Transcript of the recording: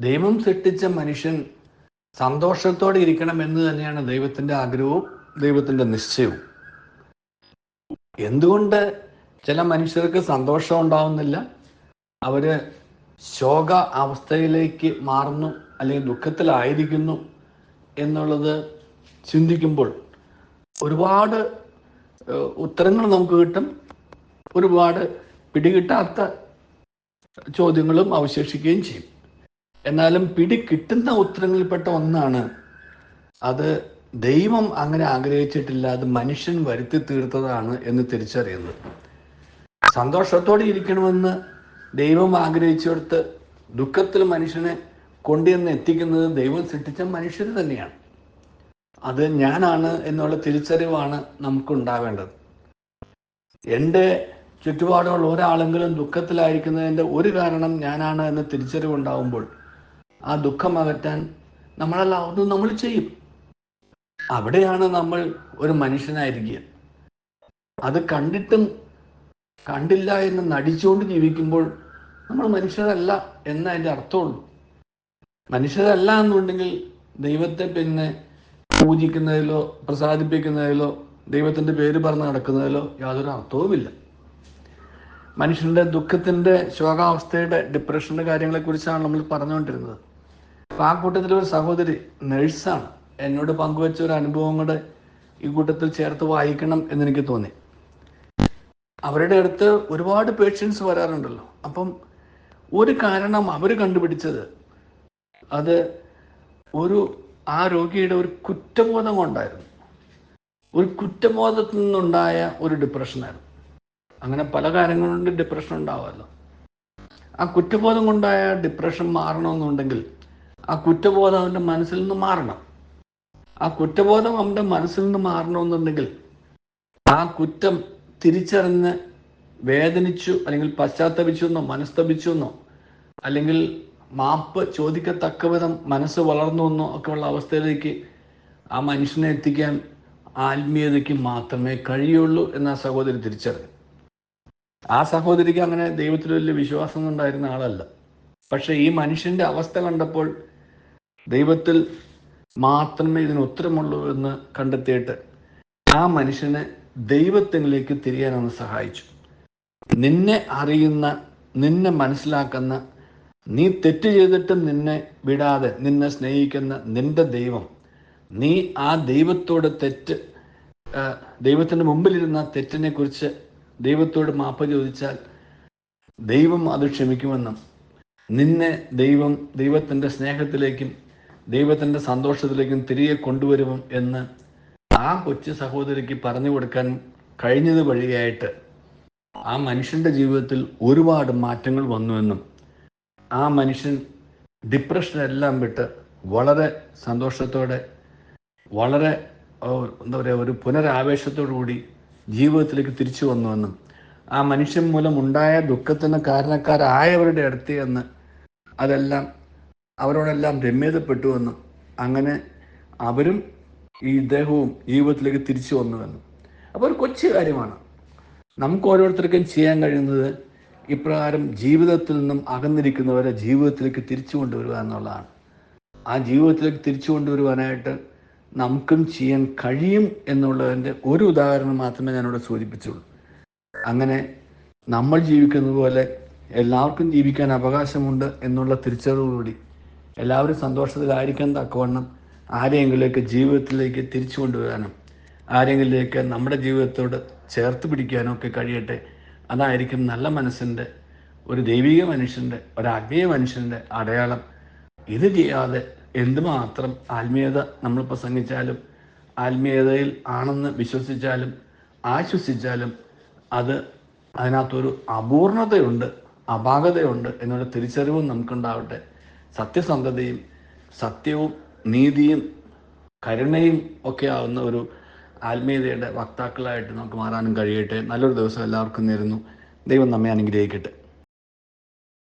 ദൈവം സൃഷ്ടിച്ച മനുഷ്യൻ സന്തോഷത്തോടെ ഇരിക്കണം എന്ന് തന്നെയാണ് ദൈവത്തിന്റെ ആഗ്രഹവും ദൈവത്തിന്റെ നിശ്ചയവും. എന്തുകൊണ്ട് ചില മനുഷ്യർക്ക് സന്തോഷം ഉണ്ടാവുന്നില്ല? അവർ ശോക അവസ്ഥയിലേക്ക് മാറുന്നു അല്ലെങ്കിൽ ദുഃഖത്തിലായിരിക്കുന്നു എന്നുള്ളത് ചിന്തിക്കുമ്പോൾ ഒരുപാട് ഉത്തരങ്ങൾ നമുക്ക് കിട്ടും. ഒരുപാട് പിടികിട്ടാത്ത ചോദ്യങ്ങളും അവശേഷിക്കുകയും ചെയ്യും. എന്നാലും പിടി കിട്ടുന്ന ഉത്തരങ്ങളിൽപ്പെട്ട ഒന്നാണ്. അത് ദൈവം അങ്ങനെ ആഗ്രഹിച്ചിട്ടില്ല അത് മനുഷ്യൻ വരുത്തി തീർത്തതാണ് എന്ന് തിരിച്ചറിയുന്നത്. സന്തോഷത്തോടെ ഇരിക്കണമെന്ന് ദൈവം ആഗ്രഹിച്ചെടുത്ത് ദുഃഖത്തിൽ മനുഷ്യനെ കൊണ്ടുവന്ന് എത്തിക്കുന്നത് ദൈവം സൃഷ്ടിച്ച മനുഷ്യർ തന്നെയാണ്. അത് ഞാനാണ് എന്നുള്ള തിരിച്ചറിവാണ് നമുക്കുണ്ടാവേണ്ടത്. എന്റെ ചുറ്റുപാടുള്ള ഒരാളെങ്കിലും ദുഃഖത്തിലായിരിക്കുന്നതിന്റെ ഒരു കാരണം ഞാനാണ് എന്ന തിരിച്ചറിവുണ്ടാവുമ്പോൾ ആ ദുഃഖം അകറ്റാൻ നമ്മളെല്ലാവരും നമ്മൾ ചെയ്യും. അവിടെയാണ് നമ്മൾ ഒരു മനുഷ്യനായിരിക്കുക. അത് കണ്ടിട്ടും കണ്ടില്ല എന്ന് നടിച്ചുകൊണ്ട് ജീവിക്കുമ്പോൾ നമ്മൾ മനുഷ്യരല്ല എന്ന അതിന്റെ അർത്ഥമുള്ളൂ. മനുഷ്യരല്ല എന്നുണ്ടെങ്കിൽ ദൈവത്തെ പിന്നെ പൂജിക്കുന്നതിലോ പ്രസാദിപ്പിക്കുന്നതിലോ ദൈവത്തിന്റെ പേര് പറഞ്ഞ് നടക്കുന്നതിലോ യാതൊരു അർത്ഥവുമില്ല. മനുഷ്യന്റെ ദുഃഖത്തിന്റെ ശോകാവസ്ഥയുടെ ഡിപ്രഷന്റെ കാര്യങ്ങളെക്കുറിച്ചാണ് നമ്മൾ പറഞ്ഞുകൊണ്ടിരുന്നത്. അപ്പൊ ആ കൂട്ടത്തിൽ ഒരു സഹോദരി നഴ്സാണ്. എന്നോട് പങ്കുവെച്ച ഒരു അനുഭവം കൂടെ ഈ കൂട്ടത്തിൽ ചേർത്ത് വായിക്കണം എന്ന് എനിക്ക് തോന്നി. അവരുടെ അടുത്ത് ഒരുപാട് പേഷ്യൻസ് വരാറുണ്ടല്ലോ. അപ്പം ഒരു കാരണം അവർ കണ്ടുപിടിച്ചത് അത് ഒരു ആ രോഗിയുടെ ഒരു കുറ്റബോധം കൊണ്ടായിരുന്നു. ഒരു കുറ്റബോധത്തിൽ നിന്നുണ്ടായ ഒരു ഡിപ്രഷനായിരുന്നു അങ്ങനെ പല കാര്യങ്ങൾ കൊണ്ട് ഡിപ്രഷൻ ഉണ്ടാവുമല്ലോ ആ കുറ്റബോധം കൊണ്ടായ ഡിപ്രഷൻ മാറണമെന്നുണ്ടെങ്കിൽ ആ കുറ്റബോധം അവന്റെ മനസ്സിൽ നിന്ന് മാറണം. ആ കുറ്റബോധം അവന്റെ മനസ്സിൽ നിന്ന് മാറണമെന്നുണ്ടെങ്കിൽ ആ കുറ്റം തിരിച്ചറിഞ്ഞ് വേദനിച്ചു അല്ലെങ്കിൽ പശ്ചാത്തപിച്ചു എന്നോ മനസ്തപിച്ചു എന്നോ അല്ലെങ്കിൽ മാപ്പ് ചോദിക്കത്തക്ക വിധം മനസ്സ് വളർന്നു എന്നോ ഒക്കെ ഉള്ള അവസ്ഥയിലേക്ക് ആ മനുഷ്യനെ എത്തിക്കാൻ ആത്മീയതയ്ക്ക് മാത്രമേ കഴിയുള്ളൂ എന്ന് ആ സഹോദരി തിരിച്ചറിഞ്ഞു. ആ സഹോദരിക്ക് അങ്ങനെ ദൈവത്തിൽ വലിയ വിശ്വാസം ഉണ്ടായിരുന്ന ആളല്ല. പക്ഷെ ഈ മനുഷ്യന്റെ അവസ്ഥ കണ്ടപ്പോൾ ദൈവത്തിൽ മാത്രമേ ഇതിന് ഉത്തരമുള്ളൂ എന്ന് കണ്ടെത്തിയിട്ട് ആ മനുഷ്യനെ ദൈവത്തിലേക്ക് തിരിയാനൊന്ന് സഹായിച്ചു. നിന്നെ അറിയുന്ന നിന്നെ മനസ്സിലാക്കുന്ന നീ തെറ്റ് ചെയ്തിട്ടും നിന്നെ വിടാതെ നിന്നെ സ്നേഹിക്കുന്ന നിന്റെ ദൈവം നീ ആ ദൈവത്തോട് തെറ്റ് ദൈവത്തിന്റെ മുമ്പിലിരുന്ന തെറ്റിനെ കുറിച്ച് ദൈവത്തോട് മാപ്പ് ചോദിച്ചാൽ ദൈവം അത് ക്ഷമിക്കുമെന്നും നിന്നെ ദൈവം ദൈവത്തിന്റെ സ്നേഹത്തിലേക്കും ദൈവത്തിന്റെ സന്തോഷത്തിലേക്കും തിരികെ കൊണ്ടുവരും എന്ന് ആ കൊച്ചു സഹോദരിക്ക് പറഞ്ഞു കൊടുക്കാൻ കഴിഞ്ഞത് വഴിയായിട്ട് ആ മനുഷ്യന്റെ ജീവിതത്തിൽ ഒരുപാട് മാറ്റങ്ങൾ വന്നുവെന്നും ആ മനുഷ്യൻ ഡിപ്രഷനെല്ലാം വിട്ട് വളരെ സന്തോഷത്തോടെ വളരെ എന്താ പറയുക ഒരു പുനരാവേശത്തോടു കൂടി ജീവിതത്തിലേക്ക് തിരിച്ചു വന്നുവെന്നും ആ മനുഷ്യൻ മൂലം ഉണ്ടായ ദുഃഖത്തിന് കാരണക്കാരായവരുടെ അടുത്ത് എന്ന് അതെല്ലാം അവരോടെല്ലാം രമ്യതപ്പെട്ടുവെന്നും അങ്ങനെ അവരും ഈ ദേഹവും ജീവിതത്തിലേക്ക് തിരിച്ചു വന്നുവെന്നും അപ്പോൾ ഒരു കൊച്ചു കാര്യമാണ്. നമുക്ക് ഓരോരുത്തർക്കും ചെയ്യാൻ കഴിയുന്നത് ഇപ്രകാരം ജീവിതത്തിൽ നിന്നും അകന്നിരിക്കുന്നവരെ ജീവിതത്തിലേക്ക് തിരിച്ചു കൊണ്ടുവരിക എന്നുള്ളതാണ്. ആ ജീവിതത്തിലേക്ക് തിരിച്ചു കൊണ്ടുവരുവാനായിട്ട് നമുക്കും ചെയ്യാൻ കഴിയും എന്നുള്ളതിന്റെ ഒരു ഉദാഹരണം മാത്രമേ ഞാനിവിടെ സൂചിപ്പിച്ചുള്ളൂ. അങ്ങനെ നമ്മൾ ജീവിക്കുന്നത് പോലെ എല്ലാവർക്കും ജീവിക്കാൻ അവകാശമുണ്ട് എന്നുള്ള തിരിച്ചറിവോടുകൂടി എല്ലാവരും സന്തോഷത്തിലായിരിക്കാൻ തക്കവണ്ണം ആരെങ്കിലേക്ക് ജീവിതത്തിലേക്ക് തിരിച്ചു കൊണ്ടുവരാനും ആരെങ്കിലേക്ക് നമ്മുടെ ജീവിതത്തോട് ചേർത്ത് പിടിക്കാനും ഒക്കെ കഴിയട്ടെ. അതായിരിക്കും നല്ല മനസ്സിന്റെ ഒരു ദൈവിക മനുഷ്യന്റെ ഒരു ആത്മീയ മനുഷ്യന്റെ അടയാളം. ഇത് ചെയ്യാതെ എന്തുമാത്രം ആത്മീയത നമ്മൾ പ്രസംഗിച്ചാലും ആത്മീയതയിൽ ആണെന്ന് വിശ്വസിച്ചാലും ആശ്വസിച്ചാലും അത് അതിനകത്തൊരു അപൂർണതയുണ്ട് അപാകതയുണ്ട് എന്നുള്ള തിരിച്ചറിവും നമുക്കുണ്ടാവട്ടെ. സത്യസന്ധതയും സത്യവും നീതിയും കരുണയും ഒക്കെ ആവുന്ന ഒരു ആത്മീയതയുടെ വക്താക്കളായിട്ട് നമുക്ക് മാറാനും കഴിയട്ടെ. നല്ലൊരു ദിവസം എല്ലാവർക്കും നേരുന്നു. ദൈവം നമ്മെ അനുഗ്രഹിക്കട്ടെ.